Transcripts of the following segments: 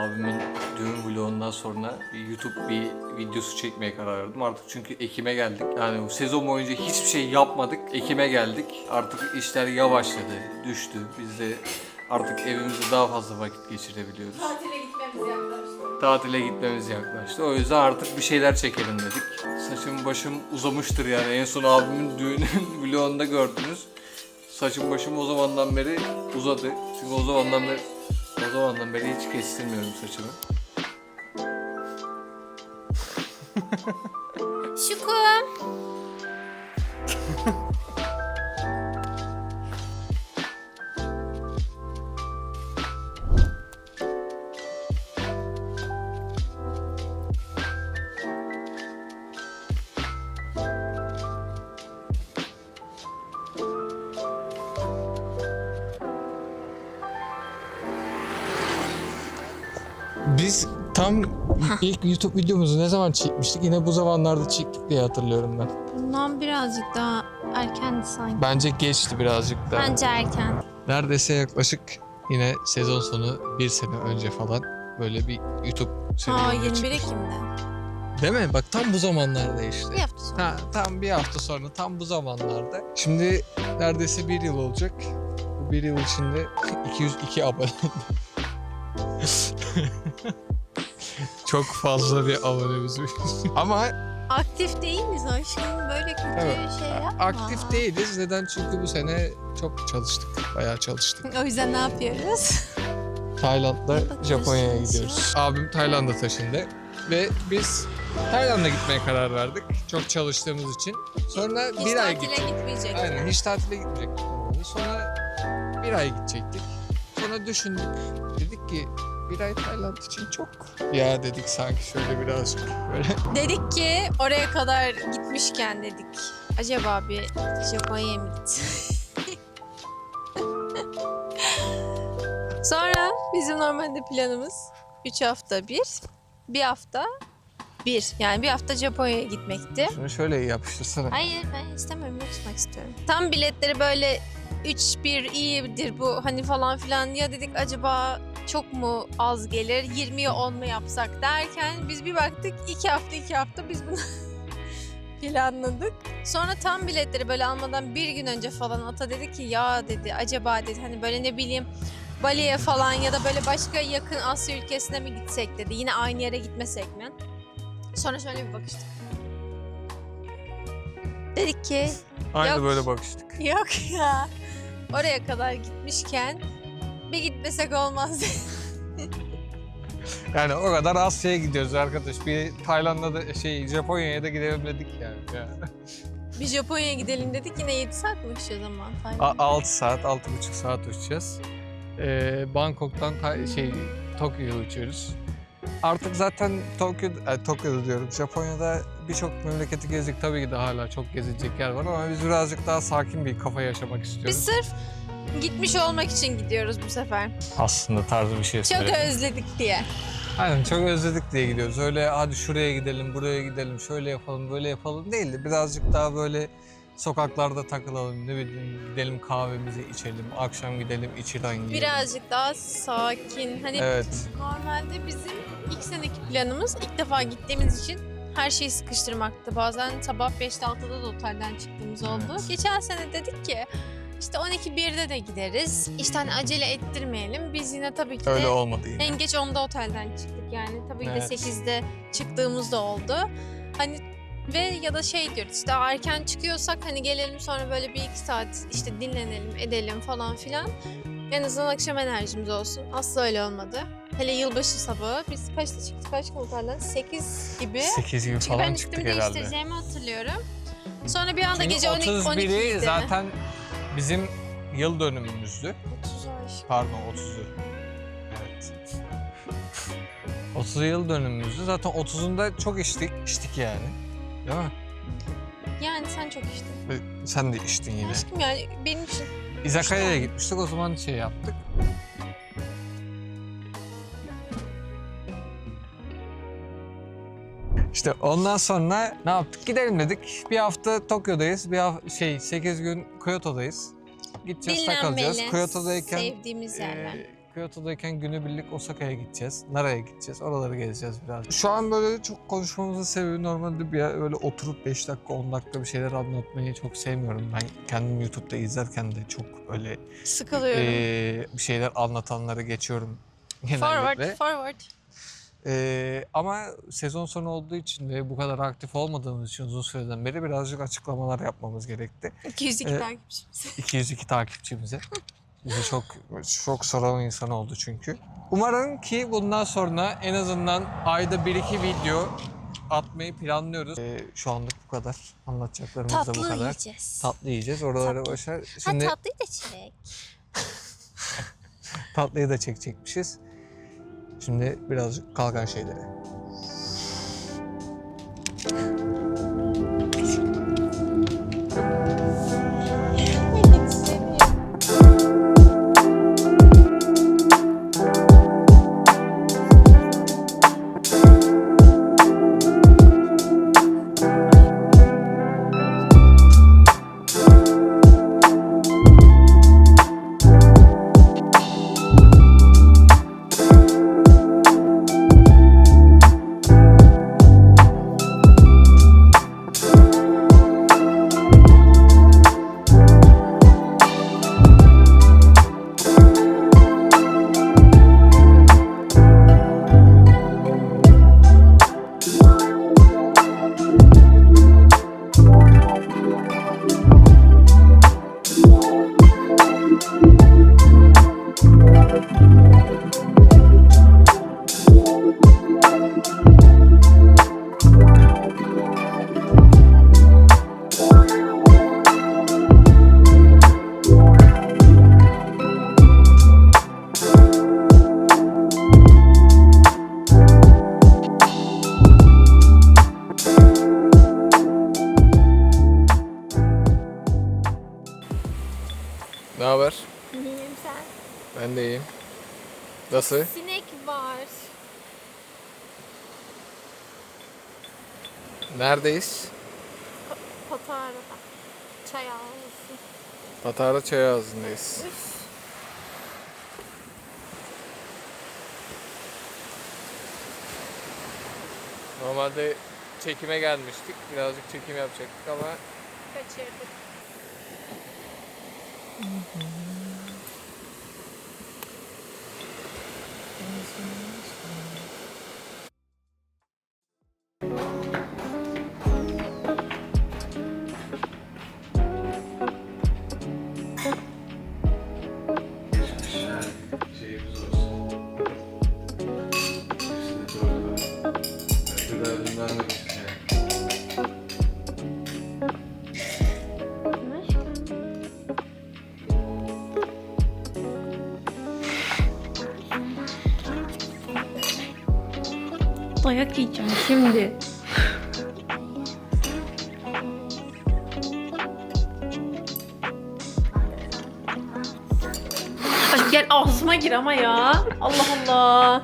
abimin düğün vlogundan sonra bir YouTube bir videosu çekmeye karar verdim. Artık çünkü Ekim'e geldik. Yani bu sezon boyunca hiçbir şey yapmadık. Ekim'e geldik. Artık işler yavaşladı, düştü. Biz de artık evimizde daha fazla vakit geçirebiliyoruz. Tatile gitmemiz yaklaştı. Tatile gitmemiz yaklaştı. O yüzden artık bir şeyler çekelim dedik. Saçım başım uzamıştır yani. En son abimin düğünün vlogunda gördünüz. Saçım başım o zamandan beri uzadı. Çünkü o zamandan beri o zamandan beri hiç kestirmiyorum saçımı. Şukum. Biz tam ilk YouTube videomuzu ne zaman çekmiştik? Yine bu zamanlarda çektik diye hatırlıyorum ben. Bundan birazcık daha erkendi sanki. Bence geçti birazcık da. Bence erken. Neredeyse yaklaşık yine sezon sonu bir sene önce falan böyle bir YouTube Ha serüvenine 21 çıkmıştık. Ekim'de. Değil mi? Bak tam bu zamanlarda işte. Bir hafta sonra. Ha, tam bir hafta sonra tam bu zamanlarda. Şimdi neredeyse bir yıl olacak. Bu bir yıl içinde 202 abone Çok fazla bir abonemiz var. Ama Aktif değil miyiz aşkım? Böyle kötü Evet. şey yapma. aktif değiliz. Neden? Çünkü bu sene çok çalıştık. Bayağı çalıştık. O yüzden ne yapıyoruz? Tayland'da. Japonya'ya gidiyoruz. Abim Tayland'a taşındı. Ve biz Tayland'a gitmeye karar verdik. Çok çalıştığımız için. Sonra Hiç bir ay tatile gittik. gitmeyecek. Aynen hiç tatile gitmeyecektik. normalde. Sonra bir ay gidecektik. Sonra düşündük. Dedik ki bir ay Tayland için çok. Ya dedik sanki şöyle birazcık böyle. Dedik ki oraya kadar gitmişken dedik. Acaba bir Japonya'ya mı gitsek? Sonra bizim normalde planımız 3 hafta bir, bir hafta bir. Yani bir hafta Japonya'ya gitmekti. Şunu şöyle yapıştırsana. Hayır ben istemiyorum yok tutmak istiyorum. Tam biletleri böyle 3-1 iyidir bu hani falan filan ya dedik acaba çok mu az gelir 20'ye 10 mu yapsak derken biz bir baktık 2 hafta 2 hafta biz bunu planladık. Sonra tam biletleri böyle almadan bir gün önce falan Ata dedi ki ya dedi acaba dedi hani böyle ne bileyim Bali'ye falan ya da böyle başka yakın Asya ülkesine mi gitsek dedi. Yine aynı yere gitmesek mi? Sonra şöyle bir bakıştık. Dedik ki Aynı Yok. böyle bakıştık. Yok ya. Oraya kadar gitmişken bir gitmesek olmaz. Yani o kadar Asya'ya gidiyoruz arkadaş. Bir Tayland'a da şey Japonya'ya da gidelim dedik yani. Ya. bir Japonya'ya gidelim dedik yine 7 saat mi uçacağız ama Tayland? 6 saat, 6,5 saat uçacağız. Ee, Bangkok'tan ta- şey Tokyo'ya uçuyoruz. Artık zaten Tokyo, e, Tokyo'da diyorum. Japonya'da birçok memleketi gezdik. Tabii ki de hala çok gezilecek yer var ama biz birazcık daha sakin bir kafa yaşamak istiyoruz. Biz sırf gitmiş olmak için gidiyoruz bu sefer. Aslında tarzı bir şey Çok söyledim. özledik diye. Aynen çok özledik diye gidiyoruz. Öyle hadi şuraya gidelim, buraya gidelim, şöyle yapalım, böyle yapalım değil de birazcık daha böyle sokaklarda takılalım, ne bileyim gidelim kahvemizi içelim, akşam gidelim içiren yiyelim. Birazcık daha sakin. Hani Evet. normalde bizim ilk seneki planımız ilk defa gittiğimiz için her şeyi sıkıştırmaktı. Bazen sabah 5'te 6'da da otelden çıktığımız oldu. Evet. Geçen sene dedik ki işte 12-1'de de gideriz. İşte hani acele ettirmeyelim. Biz yine tabii ki de Öyle olmadı yine. en geç 10'da otelden çıktık yani. Tabii ki Evet. de 8'de çıktığımız da oldu. Hani ve ya da şey diyoruz işte erken çıkıyorsak hani gelelim sonra böyle bir iki saat işte dinlenelim edelim falan filan. En azından akşam enerjimiz olsun. Asla öyle olmadı. Hele yılbaşı sabahı biz kaçta çıktık kaç otelden? 8 gibi. 8 gibi Çünkü falan ben çıktık üstümü herhalde. değiştireceğimi hatırlıyorum. Sonra bir anda Çünkü gece 12 31'i 12 idi. zaten bizim yıl dönümümüzdü. 30 ay. Pardon 30'u. Evet. 30 yıl dönümümüzdü. Zaten 30'unda çok içtik. içtik yani. Değil mi? Yani sen çok içtin. Ve Sen de içtin yine. Aşkım yani benim için İzakaya'ya gitmiştik. O zaman şey yaptık. İşte ondan sonra ne yaptık? Gidelim dedik. Bir hafta Tokyo'dayız. Bir hafta şey 8 gün Kyoto'dayız. Gideceğiz takılacağız. Kyoto'dayken sevdiğimiz yerler. e, Kyoto'dayken günübirlik Osaka'ya gideceğiz. Nara'ya gideceğiz. Oraları gezeceğiz biraz. Şu an böyle çok konuşmamızın sebebi normalde bir yer böyle oturup 5 dakika 10 dakika bir şeyler anlatmayı çok sevmiyorum. Ben kendim YouTube'da izlerken de çok öyle Sıkılıyorum. eee, bir şeyler anlatanları geçiyorum forward, genellikle. forward. Ee, ama sezon sonu olduğu için ve bu kadar aktif olmadığımız için uzun süreden beri birazcık açıklamalar yapmamız gerekti. 202 Ee, takipçimiz. 202 takipçimize. Bizi çok çok soran insan oldu çünkü. Umarım ki bundan sonra en azından ayda 1-2 video atmayı planlıyoruz. Ee, şu anlık bu kadar. Anlatacaklarımız da bu Tatlı kadar. yiyeceğiz. Tatlı yiyeceğiz. Oraları Tatlı. başar. Ha Şimdi tatlıyı da çilek. tatlıyı da çekecekmişiz. Şimdi birazcık kalkan şeylere. Ben de iyiyim. Nasıl? Sinek var. Neredeyiz? Patara'da. Çay ağzı. Patara Çay Ağzı'ndayız. Üf. Normalde çekime gelmiştik. Birazcık çekim yapacaktık ama Kaçırdık. Mm-hmm. Dayak yiyeceğim şimdi. Ay gel ağzıma gir ama ya. Allah Allah.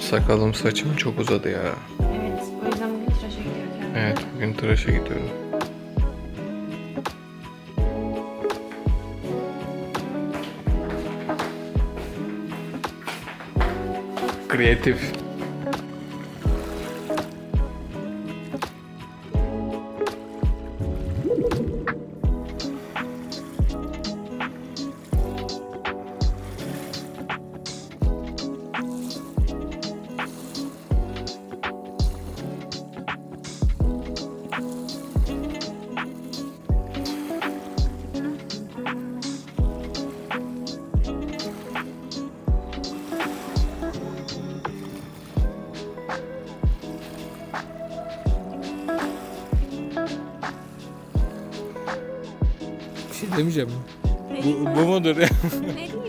Sakalım saçım çok uzadı ya. Evet, o yüzden bugün tıraşa gidiyorum. Evet bugün tıraşa gidiyorum. creative. Demeyeceğim. Bu, bu mudur ya? Ne diyeyim?